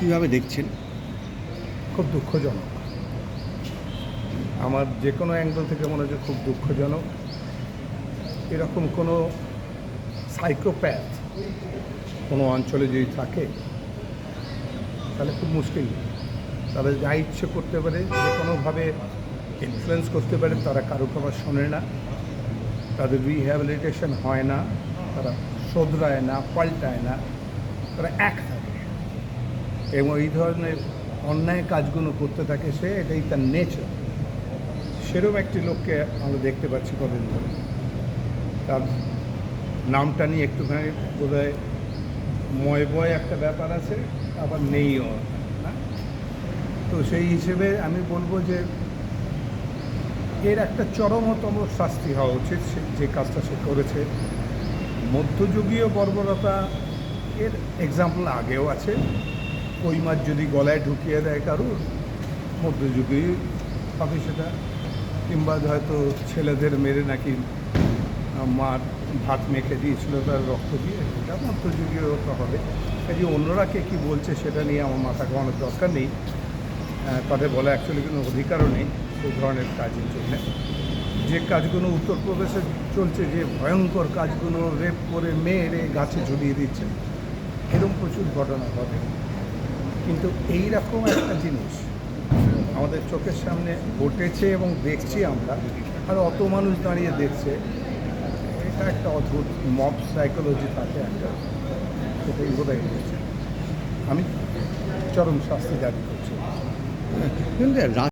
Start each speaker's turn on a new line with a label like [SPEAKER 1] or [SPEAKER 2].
[SPEAKER 1] কীভাবে দেখছেন?
[SPEAKER 2] খুব দুঃখজনক। আমার যে কোনো অ্যাঙ্গেল থেকে মনে হচ্ছে খুব দুঃখজনক। এরকম কোনো সাইকোপ্যাথ কোনো অঞ্চলে যদি থাকে, তাহলে খুব মুশকিল। তারা যা ইচ্ছে করতে পারে, যে কোনোভাবে ইনফ্লুয়েন্স করতে পারে, তারা কারও কথা শোনে না। তাদের রিহ্যাবিলিটেশন হয় না, তারা শোধরায় না, পাল্টায় না, তারা এক থাকে এবং এই ধরনের অন্যায় কাজগুলো করতে থাকে সে, এটাই তার নেচার সেরকম একটি লোককে আমরা দেখতে পাচ্ছি কদিন ধরে। তার নামটা নিয়ে একটুখানি বোধ হয় ময় বয় একটা ব্যাপার আছে, আবার নেইও। না তো সেই হিসেবে আমি বলব যে, এর একটা চরমতম শাস্তি হওয়া উচিত যে কাজটা সে করেছে। মধ্যযুগীয় বর্বরতা এর এক্সাম্পল আগেও আছে। কই মাছ যদি গলায় ঢুকিয়ে দেয় কারুর মধ্যযুগেই হবে সেটা। কিংবা হয়তো ছেলেদের মেরে নাকি মার ভাত মেখে দিয়েছিল তার রক্ত দিয়ে এটা মধ্যযুগীয় হবে। কাজে অন্যরা কে কী বলছে সেটা নিয়ে আমার মাথা ঘামানোর দরকার নেই। তাদের বলা অ্যাকচুয়ালি কোনো অধিকারও নেই সেই ধরনের কাজের জন্য। যে কাজগুলো উত্তরপ্রদেশে চলছে, যে ভয়ঙ্কর কাজগুলো রেপ করে মেরে গাছে ঝুলিয়ে দিচ্ছে, এরকম প্রচুর ঘটনা ঘটে। কিন্তু এই রকম একটা জিনিস আমাদের চোখের সামনে ঘটেছে এবং দেখছি আমরা, আর অত মানুষ দাঁড়িয়ে দেখছে, এটা একটা অদ্ভুত মব সাইকোলজি থাকে একটা সেটাই বোধহয় আমি চরম শাস্তি দাবি করছি।
[SPEAKER 1] কিন্তু